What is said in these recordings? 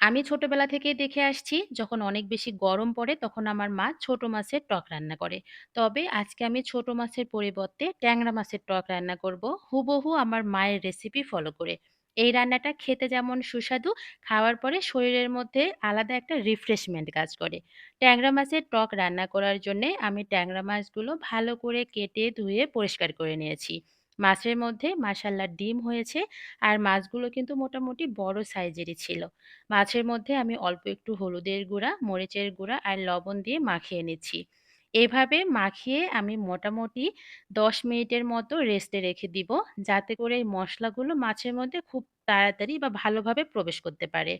আমি ছোটবেলা থেকেই দেখে আসছি যখন অনেক বেশি গরম পড়ে তখন আমার মা ছোট মাছের টক রান্না করে। তবে আজকে আমি ছোট মাছের পরিবর্তে ট্যাংরা মাছের টক রান্না করব হুবহু আমার মায়ের রেসিপি ফলো করে। এই রান্নাটা খেতে যেমন সুস্বাদু, খাওয়ার পরে শরীরের মধ্যে আলাদা একটা রিফ্রেশমেন্ট কাজ করে। ট্যাংরা মাছের টক রান্না করার জন্যে আমি ট্যাংরা মাছগুলো ভালো করে কেটে ধুয়ে পরিষ্কার করে নিয়েছি। মাছের মধ্যে মাশাআল্লাহ ডিম হয়েছে আর মাছগুলো কিন্তু মোটামুটি বড় সাইজেরই ছিল। মাছের মধ্যে আমি অল্প একটু হলুদের গুঁড়া, মরিচের গুঁড়া আর লবণ দিয়ে মাখিয়ে নিচ্ছি। এভাবে মাখিয়ে আমি মোটামুটি ১০ মিনিটের মতো রেস্টে রেখে দিব, যাতে করে এই মশলাগুলো মাছের মধ্যে খুব তাড়াতাড়ি বা ভালোভাবে প্রবেশ করতে পারে।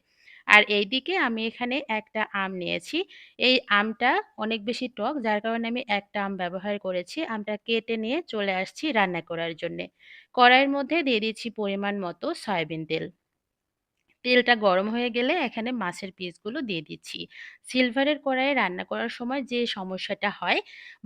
আর এইদিকে আমি এখানে একটা আম নিয়েছি। এই আমটা অনেক বেশি টক যার কারণে আমি একটা আম ব্যবহার করেছি। আমটা কেটে নিয়ে চলে আসছি রান্না করার জন্যে। কড়াইয়ের মধ্যে দিয়ে দিচ্ছি পরিমাণ মতো সয়াবিন তেল। তেলটা গরম হয়ে গেলে এখানে মাছের পিসগুলো দিয়ে দিচ্ছি। সিলভারের কড়াইয়ে রান্না করার সময় যে সমস্যাটা হয়,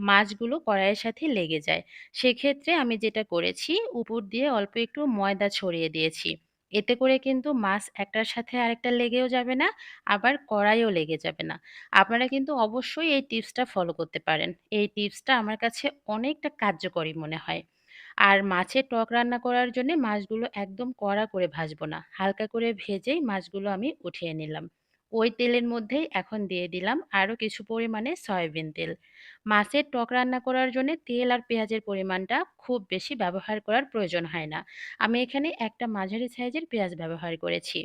মাছগুলো কড়াইয়ের সাথে লেগে যায়। সেক্ষেত্রে আমি যেটা করেছি, উপর দিয়ে অল্প একটু ময়দা ছড়িয়ে দিয়েছি। এতে করে কিন্তু মাছ একটার সাথে আরেকটা লেগেও যাবে না, আবার কড়াইও লেগে যাবে না। আপনারা কিন্তু অবশ্যই এই টিপসটা ফলো করতে পারেন। এই টিপসটা আমার কাছে অনেকটা কার্যকরী মনে হয়। আর মাছের টক রান্না করার জন্যে মাছগুলো একদম কড়া করে ভাজবো না। হালকা করে ভেজেই মাছগুলো আমি উঠিয়ে নিলাম। ওই তেলের মধ্যেই এখন দিয়ে দিলাম আরও কিছু পরিমাণে সয়াবিন তেল। মাছের টক রান্না করার জন্যে তেল আর পেঁয়াজের পরিমাণটা খুব বেশি ব্যবহার করার প্রয়োজন হয় না। আমি এখানে একটা মাঝারি সাইজের পেঁয়াজ ব্যবহার করেছি।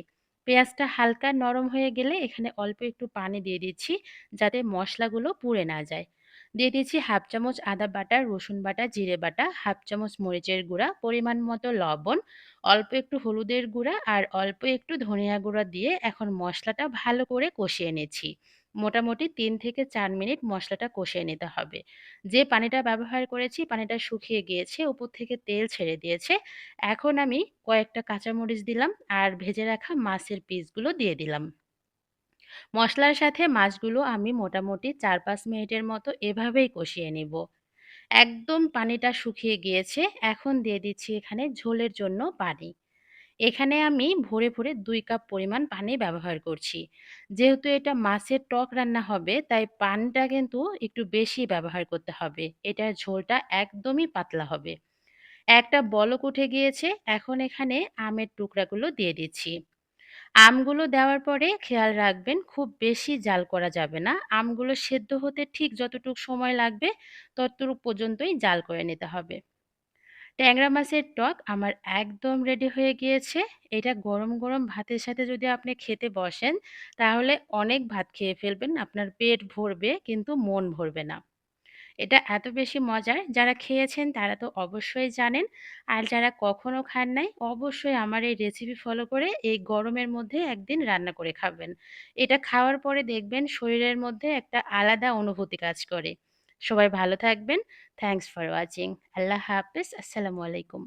পেঁয়াজটা হালকা নরম হয়ে গেলে এখানে অল্প একটু পানি দিয়ে দিচ্ছি, যাতে মশলাগুলো পুড়ে না যায়। দিয়ে দিয়েছি হাফ চামচ আদা বাটা, রসুন বাটা, জিরে বাটা, হাফ চামচ মরিচের গুঁড়া, পরিমাণ মতো লবণ, অল্প একটু হলুদের গুঁড়া আর অল্প একটু ধনিয়া গুঁড়া দিয়ে এখন মশলাটা ভালো করে কষিয়ে নিচ্ছি। মোটামুটি তিন থেকে চার মিনিট মশলাটা কষিয়ে নিতে হবে। যে পানিটা ব্যবহার করেছি পানিটা শুকিয়ে গিয়েছে, উপর থেকে তেল ছেড়ে দিয়েছে। এখন আমি কয়েকটা কাঁচামরিচ দিলাম আর ভেজে রাখা মাছের পিসগুলো দিয়ে দিলাম। মশলার সাথে মাছগুলো আমি মোটামুটি ৪-৫ মিনিটের মতো এভাবেই কষিয়ে নিব। একদম পানিটা শুকিয়ে গিয়েছে। এখন দিয়ে দিচ্ছি এখানে ঝোলের জন্য পানি। এখানে আমি ভরে, ভরে দুই কাপ পরিমাণ পানি ব্যবহার করছি। যেহেতু এটা মাছের টক রান্না হবে, তাই পানিটা কিন্তু একটু বেশি ব্যবহার করতে হবে। এটার ঝোলটা একদমই পাতলা হবে। একটা বলক উঠে গিয়েছে, এখন এখানে আমের টুকরাগুলো দিয়ে দিচ্ছি। আমগুলো দেওয়ার পরে খেয়াল রাখবেন খুব বেশি জাল করা যাবে না। আমগুলো সেদ্ধ হতে ঠিক যতটুকু সময় লাগবে ততটুক পর্যন্তই জাল করে নিতে হবে। ট্যাংরা মাছের টক আমার একদম রেডি হয়ে গিয়েছে। এটা গরম, গরম ভাতের সাথে যদি আপনি খেতে বসেন তাহলে অনেক ভাত খেয়ে ফেলবেন। আপনার পেট ভরবে কিন্তু মন ভরবে না। এটা এত বেশি মজার। যারা খেয়েছেন তারা তো অবশ্যই জানেন। আর যারা কখনো খান নাই, অবশ্যই আমার এই রেসিপি ফলো করে এই গরমের মধ্যে একদিন রান্না করে খাবেন। এটা খাওয়ার পরে দেখবেন শরীরের মধ্যে একটা আলাদা অনুভূতি কাজ করে। সবাই ভালো থাকবেন। থ্যাংকস ফর ওয়াচিং আল্লাহ হাফিজ। আসসালামু আলাইকুম।